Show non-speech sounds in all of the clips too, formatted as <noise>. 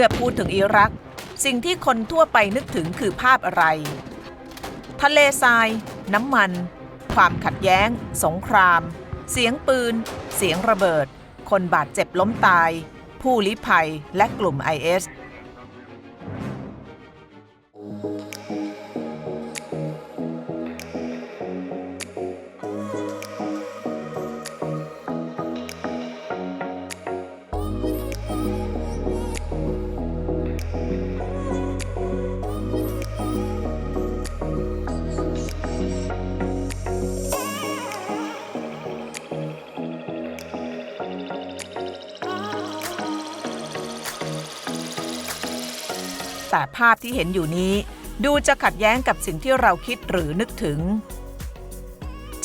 มื่อพูดถึงอิรัก สิ่งที่คนทั่วไปนึกถึงคือภาพอะไร ทะเลทราย น้ำมัน ความขัดแย้ง สงคราม เสียงปืน เสียงระเบิด คนบาดเจ็บล้มตาย ผู้ลี้ภัยและกลุ่ม IS แต่ภาพที่เห็นอยู่นี้ ดูจะขัดแย้งกับสิ่งที่เราคิดหรือนึกถึง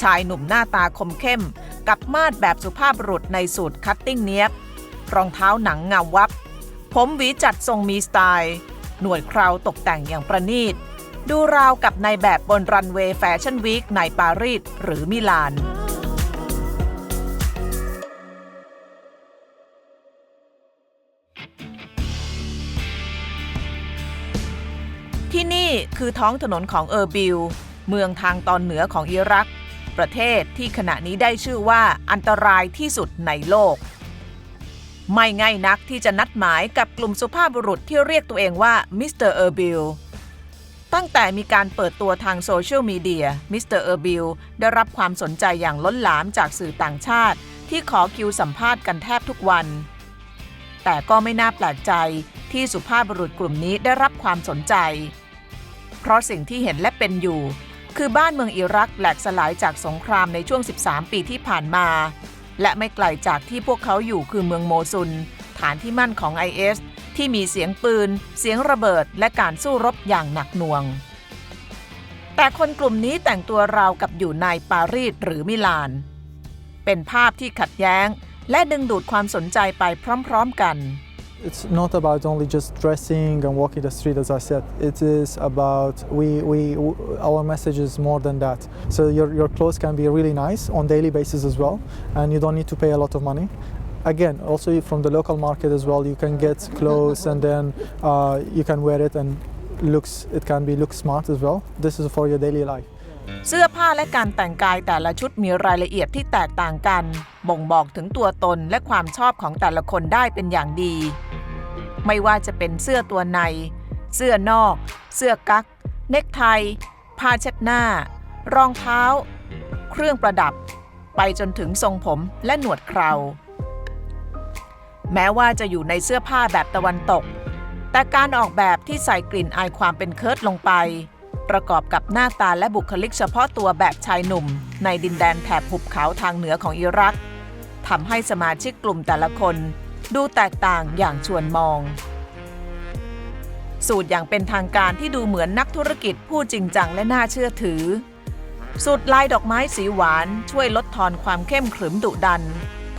ชายหนุ่มหน้าตาคมเข้ม กับมาดแบบสุภาพบุรุษในสูตรคัตติ้งเนียบ รองเท้าหนังเงาวับ ผมหวีจัดทรงมีสไตล์ หนวดเคราวตกแต่งอย่างประณีต ดูราวกับในแบบบนรันเวย์แฟชั่นวีคในปารีสหรือมิลาน ที่นี่คือท้องถนนของเออร์บิล เมืองทางตอนเหนือของอิรัก ประเทศที่ขณะนี้ได้ชื่อว่าอันตรายที่สุดในโลก ไม่ง่ายนักที่จะนัดหมายกับกลุ่มสุภาพบุรุษที่เรียกตัวเองว่ามิสเตอร์เออร์บิลตั้งแต่มีการเปิดตัวทางโซเชียลมีเดีย มิสเตอร์เออร์บิลได้รับความสนใจอย่างล้นหลามจากสื่อต่างชาติ ที่ขอคิวสัมภาษณ์กันแทบทุกวัน แต่ก็ไม่น่าแปลกใจที่สุภาพบุรุษกลุ่มนี้ได้รับความสนใจ เพราะสิ่งที่เห็นและเป็นอยู่ คือบ้านเมืองอิรักแหลกสลายจากสงครามในช่วง 13 ปีที่ผ่านมา และไม่ไกลจากที่พวกเขาอยู่คือเมืองโมซุน ฐานที่มั่นของ IS ที่มีเสียงปืน เสียงระเบิด และการสู้รบอย่างหนักหน่วง แต่คนกลุ่มนี้แต่งตัวราวกับอยู่ในปารีสหรือมิลาน เป็นภาพที่ขัดแย้ง และดึงดูดความสนใจไปพร้อม ๆกัน It's not about only just dressing and walking the street, as I said. It is about we, we our message is more than that. So your, your clothes can be really nice on daily basis as well, and you don't need to pay a lot of money. Again, also from the local market as well, you can get clothes and then uh, you can wear it and looks it can be look smart as well. This is for your daily life. เสื้อผ้าและการแต่งกายแต่ละชุดมีรายละเอียดที่แตกต่างกัน บ่งบอกถึงตัวตนและความชอบของแต่ละคนได้เป็นอย่างดี ไม่ว่าจะเป็นเสื้อตัวใน เสื้อนอก เสื้อกั๊ก เนคไท ผ้าเช็ดหน้า รองเท้า เครื่องประดับ ไปจนถึงทรงผมและหนวดเครา แม้ว่าจะอยู่ในเสื้อผ้าแบบตะวันตก แต่การออกแบบที่ใส่กลิ่นอายความเป็นเคิร์ดลงไป ประกอบกับหน้าตาและบุคลิกเฉพาะตัวแบบชายหนุ่ม ในดินแดนแถบหุบเขาทางเหนือของอิรักทำให้สมาชิกกลุ่มแต่ละคน ดูแตกต่างอย่างชวนมอง สูตรอย่างเป็นทางการที่ดูเหมือนนักธุรกิจผู้จริงจังและน่าเชื่อถือ สูตรลายดอกไม้สีหวานช่วยลดทอนความเข้มขรึมดุดัน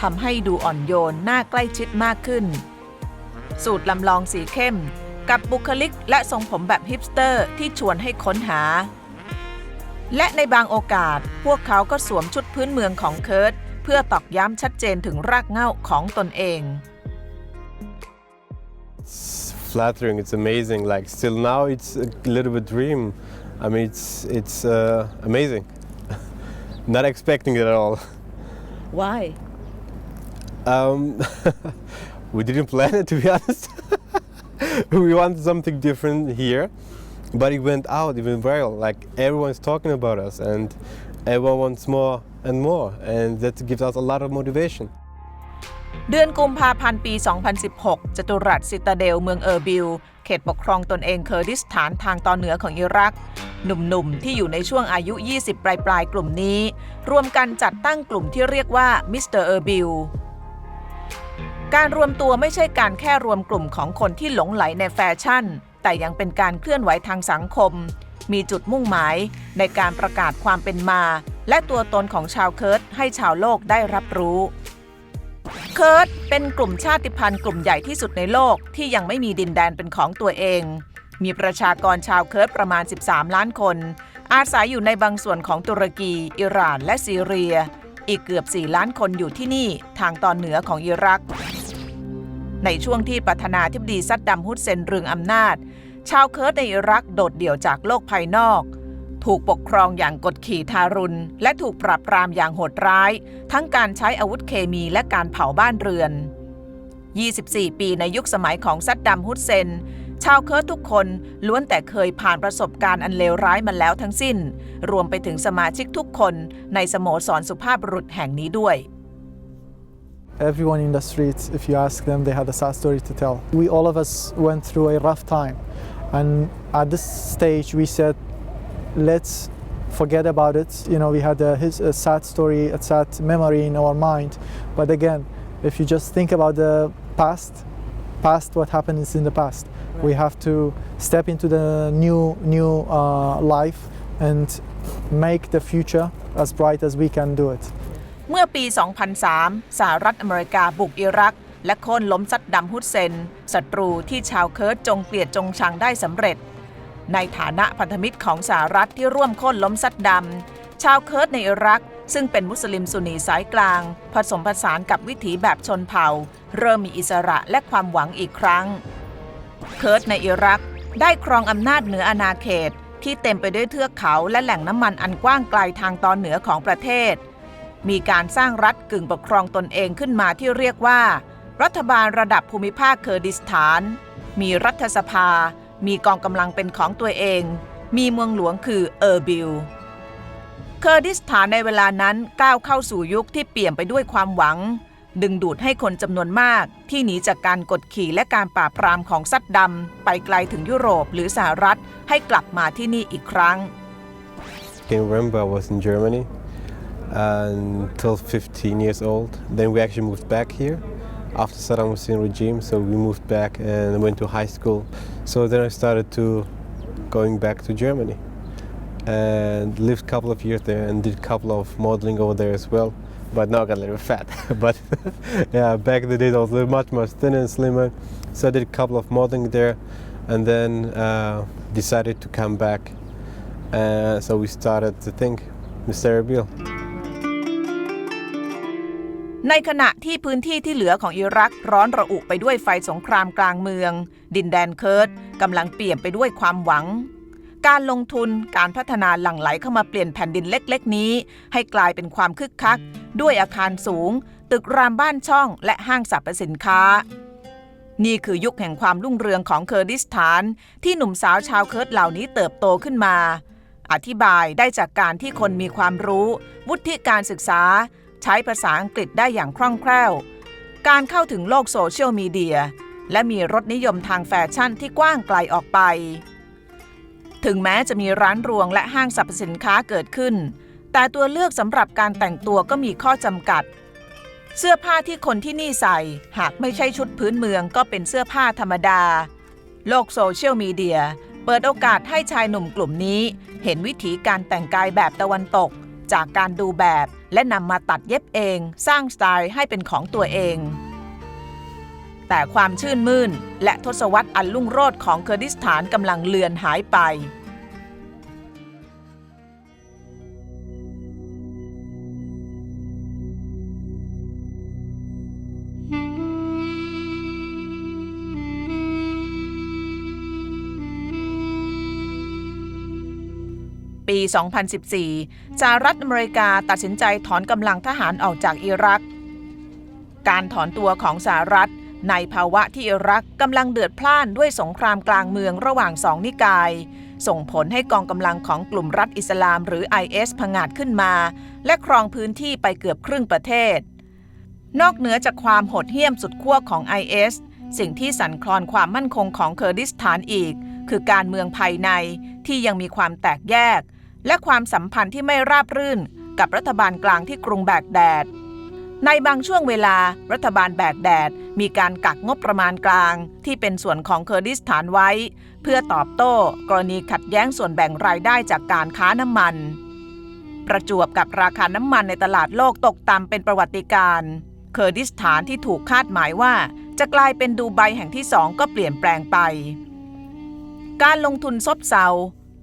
ทำให้ดูอ่อนโยนน่าใกล้ชิดมากขึ้น สูตรลำลองสีเข้มกับบุคลิกและทรงผมแบบฮิปสเตอร์ที่ชวนให้ค้นหา และในบางโอกาสพวกเขาก็สวมชุดพื้นเมืองของเคิร์ตเพื่อตอกย้ำชัดเจนถึงรากเหง้าของตนเอง It's flattering. It's amazing. Like still now, it's a little bit dream. I mean, it's it's uh, amazing. <laughs> Not expecting it at all. Why Um, <laughs> we didn't plan it to be <laughs> honest. we wanted something different here, but it went out, it went viral. Like everyone's talking about us, and everyone wants more and more, and that gives us a lot of motivation. เดือนกุมภาพันธ์ปี 2016 จตุรัสซิตาเดลเมืองเออร์บิล เขตปกครองตนเองเคอร์ดิสถานทางตอนเหนือของอิรัก หนุ่มๆ ที่อยู่ในช่วงอายุ 20 ปลายๆกลุ่มนี้ รวมกันจัดตั้งกลุ่มที่เรียกว่ามิสเตอร์เออร์บิล การรวมตัวไม่ใช่การแค่รวมกลุ่มของคนที่หลงไหลในแฟชั่น แต่ยังเป็นการเคลื่อนไหวทางสังคม มีจุดมุ่งหมายในการประกาศความเป็นมา และตัวตนของชาวเคิร์ดให้ชาวโลกได้รับรู้ เคิร์ดเป็นกลุ่มชาติพันธุ์กลุ่มใหญ่ที่สุดในโลกที่ยังไม่มีดินแดนเป็นของตัวเอง มีประชากรชาวเคิร์ดประมาณ 13 ล้านคน อาศัยอยู่ในบางส่วนของตุรกี อิหร่าน และซีเรีย อีกเกือบ 4 ล้านคนอยู่ที่นี่ทางตอนเหนือของอิรัก ในช่วงที่ประธานาธิบดีซัดดัมฮุสเซนเรืองอำนาจ ชาวเคิร์ดในอิรักโดดเดี่ยวจากโลกภายนอก ถูกปกครองอย่างกดขี่ทารุณ และถูกปราบปรามอย่างโหดร้าย ทั้งการใช้อาวุธเคมีและการเผาบ้านเรือน 24 ปีในยุคสมัยของซัดดัมฮุสเซน ชาวเคิร์ดทุกคนล้วนแต่เคยผ่านประสบการณ์อันเลวร้ายมาแล้วทั้งสิ้น รวมไปถึงสมาชิกทุกคนในสโมสรสุภาพบุรุษแห่งนี้ด้วย Everyone in the streets, if you ask them, they had a sad story to tell. We all of us went through a rough time, and at this stage, we said, let's forget about it. You know, we had a, his, a sad story, a sad memory in our mind. But again, if you just think about the past, past what happened is in the past. We have to step into the new new uh, life and make the future as bright as we can do it. เมื่อปี 2003 สหรัฐอเมริกาบุกอิรัก และโค่นล้มซัดดัมฮุสเซนศัตรูที่ชาวเคิร์ดจงเกลียดจงชังได้สำเร็จ ในฐานะพันธมิตรของสหรัฐที่ร่วมค่นล้มซัดดัมชาวเคิร์ดในอิรัก ซึ่งเป็นมุสลิมซุนนีสายกลาง ผสมผสานกับวิถีแบบชนเผ่า เริ่มมีอิสระและความหวังอีกครั้ง เคิร์ดในอิรักได้ครองอำนาจเหนืออาณาเขตที่เต็มไปด้วยเทือกเขาและแหล่งน้ำมันอันกว้างไกลทางตอนเหนือของประเทศ มีการสร้างรัฐกึ่งปกครองตนเองขึ้นมาที่เรียกว่า รัฐบาลระดับภูมิภาคเคอร์ดิสถาน มีรัฐสภา มีกองกำลังเป็นของตัวเอง มีเมืองหลวงคือเออร์บิล เคอร์ดิสถานในเวลานั้นก้าวเข้าสู่ยุคที่เปี่ยมไปด้วยความหวัง ดึงดูดให้คนจำนวนมากที่หนีจากการกดขี่และการปราบปรามของซัดดำไปไกลถึงยุโรปหรือสหรัฐให้กลับมาที่นี่อีกครั้ง can remember I was in Germany until 15 years old. Then we actually moved back here after Saddam Hussein regime. So we moved back and went to high school. So then I started to going back to Germany and lived a couple of years there and did a couple of modeling over there as well. But now I got a little fat. <laughs> but <laughs> yeah, back in the days I was much much thinner and slimmer. So I did a couple of modeling there and then uh, decided to come back. Uh, so we started to think, Mr. Erbil. ในขณะที่พื้นที่ที่เหลือของอิรักร้อนระอุไปด้วยไฟสงครามกลางเมือง ดินแดนเคิร์ดกำลังเปลี่ยนไปด้วยความหวัง การลงทุนการพัฒนาหลั่งไหลเข้ามาเปลี่ยนแผ่นดินเล็กๆ นี้ ให้กลายเป็นความคึกคัก ด้วยอาคารสูง ตึกรามบ้านช่อง และห้างสรรพสินค้า นี่คือยุคแห่งความรุ่งเรืองของเคอร์ดิสถาน ที่หนุ่มสาวชาวเคิร์ดเหล่านี้เติบโตขึ้นมา อธิบายได้จากการที่คนมีความรู้ วุฒิการศึกษา ใช้ภาษาอังกฤษได้อย่างคล่องแคล่ว การเข้าถึงโลกโซเชียลมีเดีย และมีรสนิยมทางแฟชั่นที่กว้างไกลออกไป ถึงแม้จะมีร้านรวงและห้างสรรพสินค้าเกิดขึ้น แต่ตัวเลือกสำหรับการแต่งตัวก็มีข้อจำกัด เสื้อผ้าที่คนที่นี่ใส่ หากไม่ใช่ชุดพื้นเมืองก็เป็นเสื้อผ้าธรรมดา โลกโซเชียลมีเดียเปิดโอกาสให้ชายหนุ่มกลุ่มนี้ เห็นวิถีการแต่งกายแบบตะวันตก จากการดูแบบ และนำมาตัดเย็บเอง สร้างสไตล์ให้เป็นของตัวเอง แต่ความชื่นมื่น และทศวรรษอันรุ่งโรจน์ของเคอร์ดิสถานกำลังเลือนหายไป ปี 2014สหรัฐอเมริกาตัดสินใจถอนกำลังทหารออกจากอิรัก การถอนตัวของสหรัฐในภาวะที่อิรักกำลังเดือดพล่านด้วยสงครามกลางเมืองระหว่างสองนิกาย ส่งผลให้กองกำลังของกลุ่มรัฐอิสลามหรือ IS ผงาดขึ้นมา และครองพื้นที่ไปเกือบครึ่งประเทศ นอกเหนือจากความโหดเหี้ยมสุดขั้วของ IS สิ่งที่สั่นคลอนความมั่นคงของเคอร์ดิสถานอีก คือการเมืองภายในที่ยังมีความแตกแยก และความสัมพันธ์ที่ไม่ราบรื่นกับรัฐบาลกลางที่กรุงแบกแดด ในบางช่วงเวลารัฐบาลแบกแดด มีการกักงบประมาณกลาง ที่เป็นส่วนของเคอร์ดิสถานไว้ เพื่อตอบโต้ กรณีขัดแย้งส่วนแบ่งรายได้จากการค้าน้ำมัน ประจวบกับราคาน้ำมันในตลาดโลกตกต่ำเป็นประวัติการณ์เคอร์ดิสถานที่ถูกคาดหมายว่า จะกลายเป็นดูไบแห่งที่สองก็เปลี่ยนแปลงไป การลงทุนซบเซา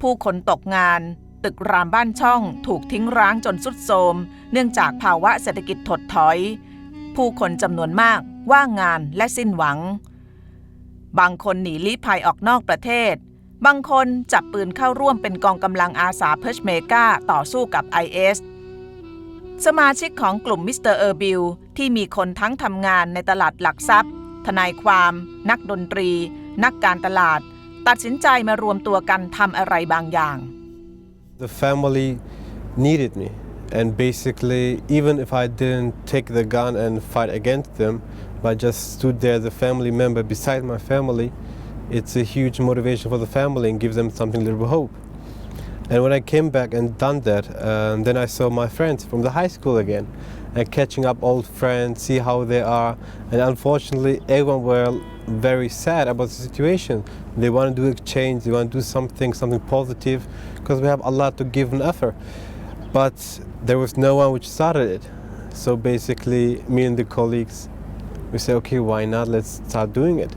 ผู้คนตกงาน ตึกรามบ้านช่อง ถูกทิ้งร้างจนสุดโทรมเนื่องจากภาวะเศรษฐกิจถดถอย ผู้คนจำนวนมากว่างงานและสิ้นหวัง บางคนหนีลี้ภัยออกนอกประเทศ บางคนจับปืนเข้าร่วมเป็นกองกำลังอาสาเพชเมกาต่อสู้กับ IS สมาชิกของกลุ่มมิสเตอร์เออร์บิลที่มีคนทั้งทำงานในตลาดหลักทรัพย์ ทนายความ นักดนตรี นักการตลาด ตัดสินใจมารวมตัวกันทำอะไรบางอย่าง The family needed me. And basically, even if I didn't take the gun and fight against them, but just stood there as a family member beside my family, it's a huge motivation for the family and gives them something a little hope. And when I came back and done that, um, then I saw my friends from the high school again, and catching up old friends, see how they are. And unfortunately, everyone were very sad about the situation. They want to do a change, they want to do something, something positive, because we have a lot to give and offer. But there was no one which started it. So basically, me and the colleagues, we say, okay, why not? Let's start doing it.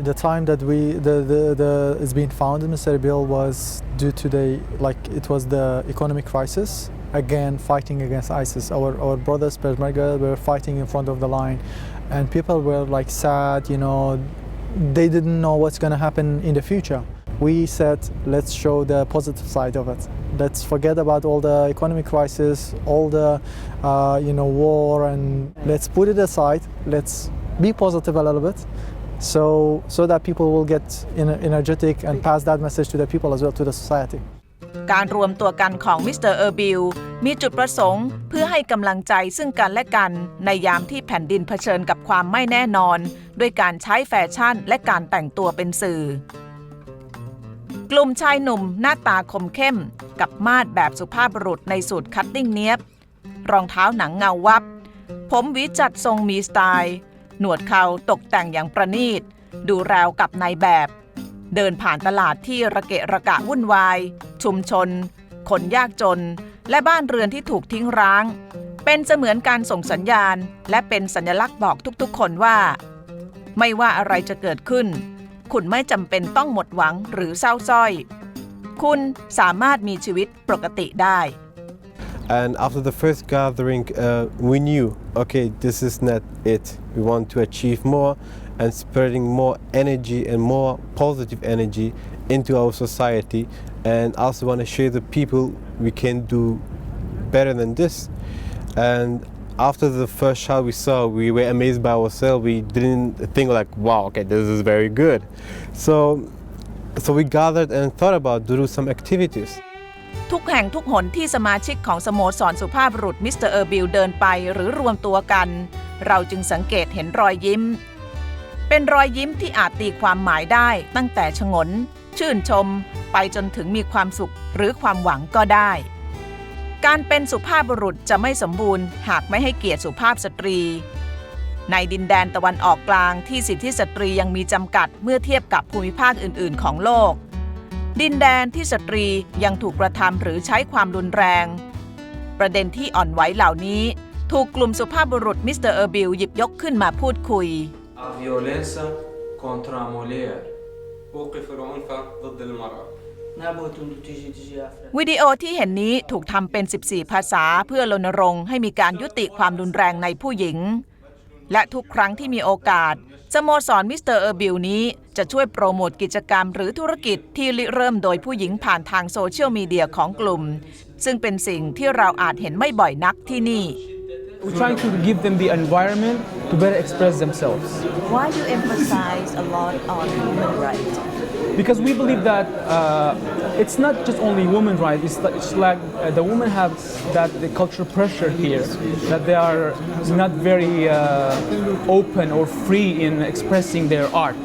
The time that we the the, the it's been founded, Mr. Bill was due to the like it was the economic crisis. Again, fighting against ISIS. Our our brothers Peshmerga were fighting in front of the line, and people were like sad. You know, they didn't know what's going to happen in the future. We said, let's show the positive side of it. Let's forget about all the economic crisis, all the uh, you know war, and let's put it aside. Let's be positive a little bit so so that people will get energetic and pass that message to the people as well to the society การรวมตัวกันของมิสเตอร์เออร์บิลมีจุดประสงค์เพื่อให้กำลังใจซึ่งกันและกันในยามที่แผ่นดินเผชิญกับความไม่แน่นอน ด้วยการใช้แฟชั่นและการแต่งตัวเป็นสื่อ กลุ่มชายหนุ่มหน้าตาคมเข้ม กับมาดแบบสุภาพบุรุษในสูตรคัตติ้งเนียบ รองเท้าหนังเงาวับ ผมวีจัดทรงมีสไตล์ หนวดเขาตกแต่งอย่างประณีต ดูราวกับนายแบบ เดินผ่านตลาดที่ระเกะระกะวุ่นวาย ชุมชน คนยากจน และบ้านเรือนที่ถูกทิ้งร้าง เป็นเสมือนการส่งสัญญาณ และเป็นสัญลักษณ์บอกทุกๆ คนว่า ไม่ว่าอะไรจะเกิดขึ้น คุณไม่จำเป็นต้องหมดหวังหรือเศร้าส้อย คุณสามารถมีชีวิตปกติได้ And after the first gathering, uh, we knew, okay, this is not it. We want to achieve more and spreading more energy and more positive energy into our society. And also want to show the people we can do better than this. And after the first shot we saw, we were amazed by ourselves. We didn't think like, wow, okay, this is very good. So, so we gathered and thought about to do some activities. ทุกแห่งทุกหนที่สมาชิกของสโมสรสุภาพบุรุษมิสเตอร์เออร์บิลเดินไปหรือรวมตัวกัน เราจึงสังเกตเห็นรอยยิ้ม เป็นรอยยิ้มที่อาจตีความหมายได้ตั้งแต่ชงน ชื่นชม ไปจนถึงมีความสุขหรือความหวังก็ได้ การเป็นสุภาพบุรุษจะไม่สมบูรณ์ หากไม่ให้เกียรติสุภาพสตรี ในดินแดนตะวันออกกลางที่สิทธิสตรียังมีจำกัดเมื่อเทียบกับภูมิภาคอื่น ๆ ของโลก ดินแดนที่สตรียังถูกกระทำหรือใช้ความรุนแรง ประเด็นที่อ่อนไหวเหล่านี้ ถูกกลุ่มสุภาพบุรุษมิสเตอร์เออร์บิลหยิบยกขึ้นมาพูดคุย violenza contra a mujer أوقف العنف ضد المرأة نبغى تيجي تيجي أفريقيا วิดีโอที่เห็นนี้ถูกทำเป็น 14 ภาษาเพื่อรณรงค์ให้มีการยุติความรุนแรงในผู้หญิง และทุกครั้งที่มีโอกาสสโมสรมิสเตอร์เออร์บิลนี้จะช่วยโปรโมทกิจกรรมหรือธุรกิจที่ริเริ่มโดยผู้หญิงผ่านทางโซเชียลมีเดียของกลุ่ม ซึ่งเป็นสิ่งที่เราอาจเห็นไม่บ่อยนักที่นี่ We're trying to give them the environment to better express themselves. Why do you emphasize a lot on human rights? Because we believe that uh, it's not just only women's rights, it's, like- it's like uh, the women have that the cultural pressure here, that they are not very uh, open or free in expressing their art.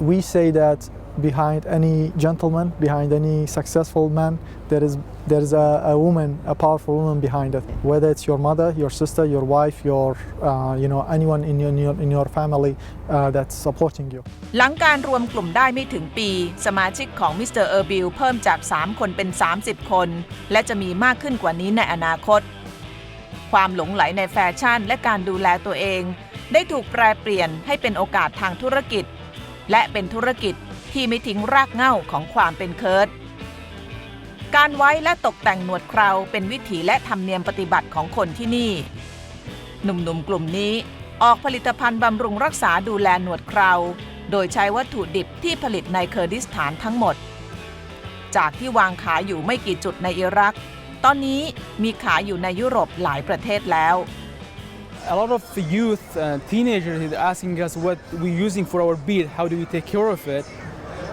we say that behind any gentleman behind any successful man there is there's a, a woman a powerful woman behind it whether it's your mother your sister your wife your uh, you know anyone in your, in your, in your family uh, that's supporting you หลังการรวมกลุ่มได้ไม่ถึงปี สมาชิกของมิสเตอร์เออร์บิลเพิ่มจาก 3 คนเป็น 30 คน และจะมีมากขึ้นกว่านี้ในอนาคต ความหลงไหลในแฟชั่น และการดูแลตัวเอง ได้ถูกแปรเปลี่ยนให้เป็นโอกาสทางธุรกิจ และเป็นธุรกิจที่ไม่ทิ้งรากเหง้าของความเป็นเคิร์ด การไว้และตกแต่งหนวดเคราเป็นวิถีและธรรมเนียมปฏิบัติของคนที่นี่ หนุ่มๆกลุ่มนี้ออกผลิตภัณฑ์บำรุงรักษาดูแลหนวดเครา โดยใช้วัตถุดิบที่ผลิตในเคอร์ดิสถานทั้งหมด จากที่วางขายอยู่ไม่กี่จุดในอิรัก ตอนนี้มีขายอยู่ในยุโรปหลายประเทศแล้ว A lot of youth, uh, teenagers, is asking us what we're using for our beard. How do we take care of it?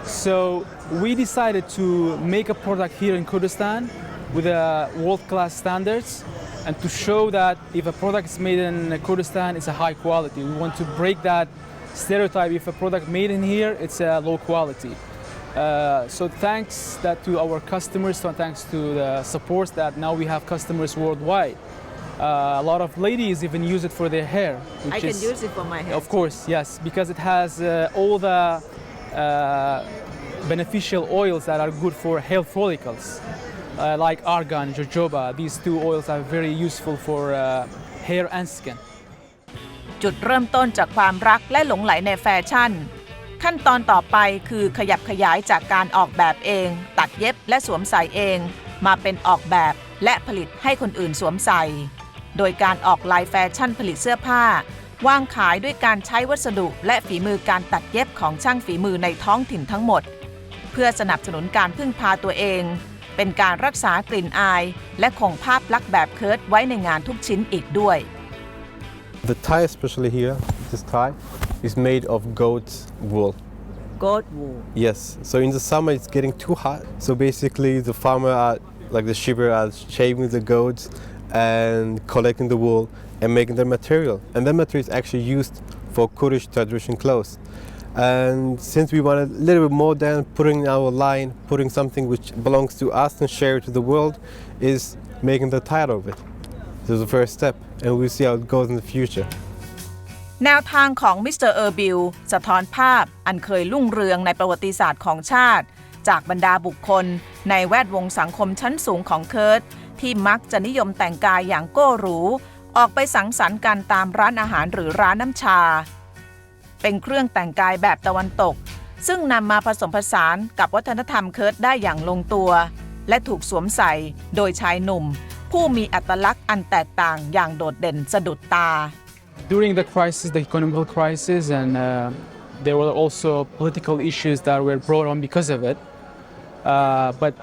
So we decided to make a product here in Kurdistan with a world-class standards, and to show that if a product is made in Kurdistan, it's a high quality. We want to break that stereotype. If a product made in here, it's a low quality. Uh, so thanks that to our customers, so thanks to the support that now we have customers worldwide. Uh, a lot of ladies even use it for their hair. Which is, use it for my hair. Of course, yes, because it has uh, all the uh, beneficial oils that are good for hair follicles, uh, like argan, jojoba. These two oils are very useful for uh, hair and skin. จุดเริ่มต้นจากความรักและหลงไหลในแฟชั่น ขั้นตอนต่อไปคือขยับขยายจากการออกแบบเอง ตัดเย็บและสวมใส่เอง มาเป็นออกแบบและผลิตให้คนอื่นสวมใส่ โดยการออกลายแฟชั่นผลิตเสื้อผ้า วางขายด้วยการใช้วัสดุและฝีมือการตัดเย็บของช่างฝีมือในท้องถิ่นทั้งหมด เพื่อสนับสนุนการพึ่งพาตัวเอง เป็นการรักษากลิ่นอาย และคงภาพลักษณ์แบบเคิร์ดไว้ในงานทุกชิ้นอีกด้วย The tie, especially here, this tie, is made of goat's wool. goat wool Yes. So in the summer, it's getting too hot. So basically, the farmer are like the shearer are shaving the goats and collecting the wool and making the material. And that material is actually used for Kurdish traditional clothes. And since we wanted a little bit more than putting our line, putting something which belongs to us and share it to the world, is making the tile of it. This is the first step, and we'll see how it goes in the future. แนวทางของมิสเตอร์เออร์บิลสะท้อนภาพอันเคยรุ่งเรืองในประวัติศาสตร์ของชาติ จากบรรดาบุคคลในแวดวงสังคมชั้นสูงของเคิร์ด ที่มักจะนิยมแต่งกายอย่างโก้หรู ออกไปสังสรรค์กันตามร้านอาหารหรือร้านน้ำชา เป็นเครื่องแต่งกายแบบตะวันตก ซึ่งนำมาผสมผสานกับวัฒนธรรมเคิร์ดได้อย่างลงตัว และถูกสวมใส่โดยชายหนุ่ม ผู้มีอัตลักษณ์อันแตกต่างอย่างโดดเด่นสะดุดตา During the crisis, the economic crisis, and uh, there were also political issues that were brought on because of it. Uh, but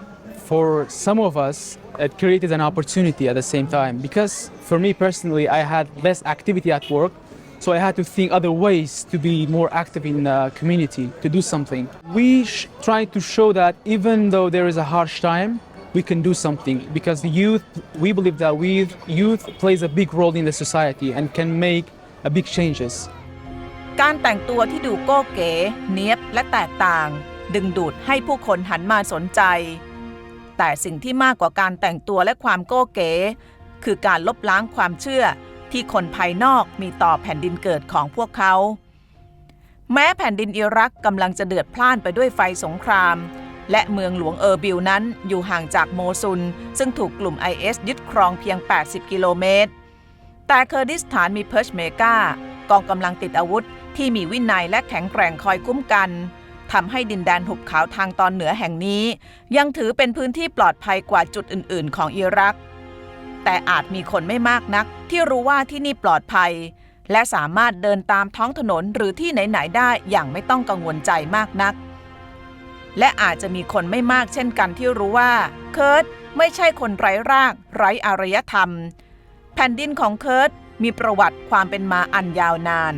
for some of us, it created an opportunity at the same time. Because for me personally, I had less activity at work, so I had to think other ways to be more active in the community, to do something. We sh- try to show that even though there is a harsh time, we can do something because the youth, we believe that we, youth plays a big role in the society and can make a big changes. การแต่งตัวที่ดูโก้เก๋ เนียบและแตกต่าง ดึงดูดให้ผู้คนหันมาสนใจ แต่สิ่งที่มากกว่าการแต่งตัวและความโก้เก๋ คือการลบล้างความเชื่อที่คนภายนอกมีต่อแผ่นดินเกิดของพวกเขา แม้แผ่นดินอิรักกำลังจะเดือดพล่านไปด้วยไฟสงคราม และเมืองหลวงเออร์บิลนั้นอยู่ห่างจากโมซุลซึ่งถูกกลุ่ม IS ยึดครองเพียง 80 กิโลเมตร แต่เคอร์ดิสถานมีเพิร์ชเมกากองกำลังติดอาวุธที่มีวินัยและแข็งแกร่งคอยคุ้มกัน ทำให้ดินแดนหุบเขาทางตอนเหนือแห่งนี้ ยังถือเป็นพื้นที่ปลอดภัยกว่าจุดอื่น ๆ ของอิรัก แต่อาจมีคนไม่มากนัก ที่รู้ว่าที่นี่ปลอดภัย และสามารถเดินตามท้องถนนหรือที่ไหน ๆ ได้อย่างไม่ต้องกังวลใจมากนัก และอาจจะมีคนไม่มากเช่นกันที่รู้ว่า เคิร์ดไม่ใช่คนไร้ราก ไร้อารยธรรม แผ่นดินของเคิร์ดมีประวัติความเป็นมาอันยาวนาน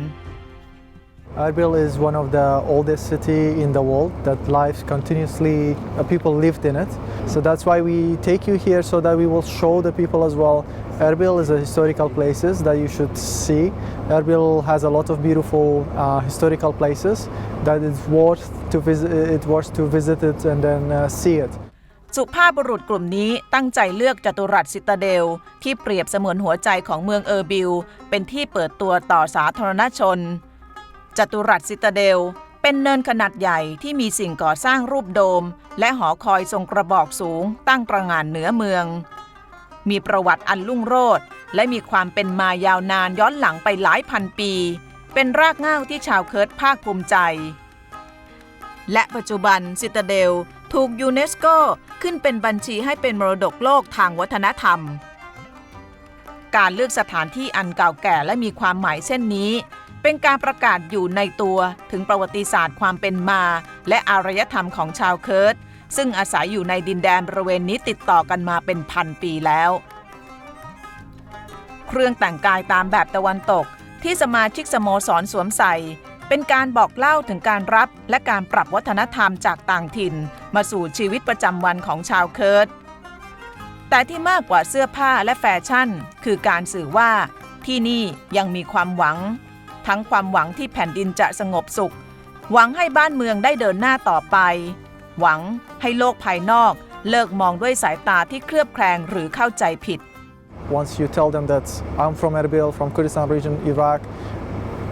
Erbil is one of the oldest city in the world that lives continuously, uh, people lived in it. So that's why we take you here so that we will show the people as well. Erbil is a historical places that you should see. Erbil has a lot of beautiful uh, historical places that it's worth to visit. It worth to visit it and then uh, see it. สุภาพบุรุษกลุ่มนี้ตั้งใจเลือกจัตุรัสซิตาเดล ที่เปรียบเสมือนหัวใจของเมืองเออร์บิล เป็นที่เปิดตัวต่อสาธารณชน จัตุรัสซิตาเดล เป็นเนินขนาดใหญ่ที่มีสิ่งก่อสร้างรูปโดม และหอคอยทรงกระบอกสูง ตั้งตระงานเหนือเมือง มีประวัติอันลุ่งโรจน์และมีความเป็นมายาวนานย้อนหลังไปหลายพันปี เป็นรากเง้าที่ชาวเคิร์ดภาคภูมิใจ และปัจจุบันซิตาเดลถูกยูเนสโกขึ้นเป็นบัญชีให้เป็นมรดกโลกทางวัฒนธรรมการเลือกสถานที่อันเก่าแก่และมีความหมายเช่นนี้ เป็นการประกาศอยู่ในตัวถึงประวัติศาสตร์ความเป็นมา และอารยธรรมของชาวเคิร์ดซึ่งอาศัยอยู่ในดินแดนบริเวณนี้ติดต่อกันมาเป็นพันปีแล้ว เครื่องแต่งกายตามแบบตะวันตก ที่สมาชิกสโมสรสวมใส่ เป็นการบอกเล่าถึงการรับและการปรับวัฒนธรรมจากต่างถิ่น มาสู่ชีวิตประจำวันของชาวเคิร์ดแต่ที่มากกว่าเสื้อผ้าและแฟชั่น คือการสื่อว่าที่นี่ยังมีความหวัง ทั้งความหวังที่แผ่นดินจะสงบสุข หวังให้บ้านเมืองได้เดินหน้าต่อไป หวังให้โลกภายนอกเลิกมองด้วยสายตาที่เคลือบแคลงหรือเข้าใจผิด Once you tell them that I'm from Erbil, from Kurdistan region, Iraq,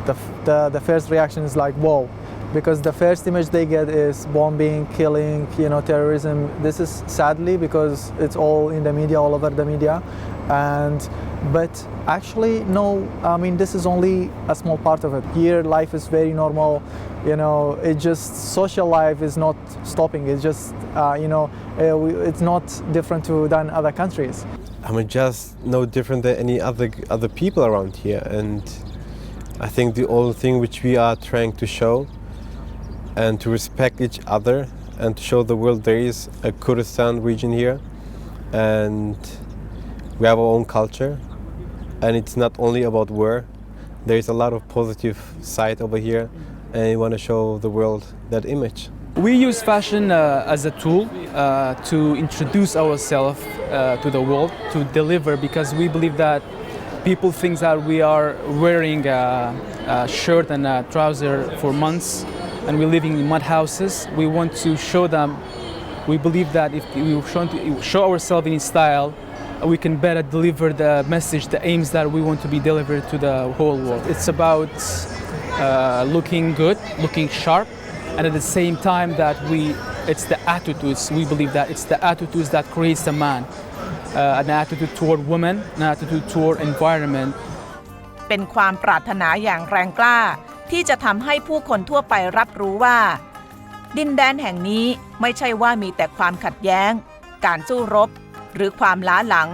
the, the, the first reaction is like, whoa. Because the first image they get is bombing, killing, you know, terrorism. This is sadly because it's all in the media, all over the media. And but actually, no. I mean, this is only a small part of it. Here, life is very normal. You know, it just social life is not stopping. It's just uh, you know, uh, it's not different to than other countries. I'm just no different than any other other people around here, and I think the only thing which we are trying to show and to respect each other and to show the world there is a Kurdistan region here, and we have our own culture, and it's not only about war. There is a lot of positive side over here, and we want to show the world that image. We use fashion uh, as a tool uh, to introduce ourselves uh, to the world, to deliver, because we believe that people think that we are wearing a, a shirt and a trouser for months and we're living in mud houses. We want to show them, we believe that if we show, show ourselves in style, we can better deliver the message, the aims that we want to be delivered to the whole world. It's about uh, looking good, looking sharp, and at the same time that we it's the attitudes we believe that it's the attitudes that creates a man uh, an attitude toward women an attitude toward environment เป็นความปรารถนาอย่างแรงกล้า ที่จะทำให้ผู้คนทั่วไปรับรู้ว่า ดินแดนแห่งนี้ไม่ใช่ว่ามีแต่ความขัดแย้ง การสู้รบ หรือความล้าหลัง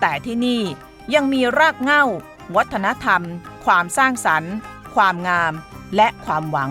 แต่ที่นี่ยังมีรากเหง้า วัฒนธรรม ความสร้างสรรค์ ความงาม และความหวัง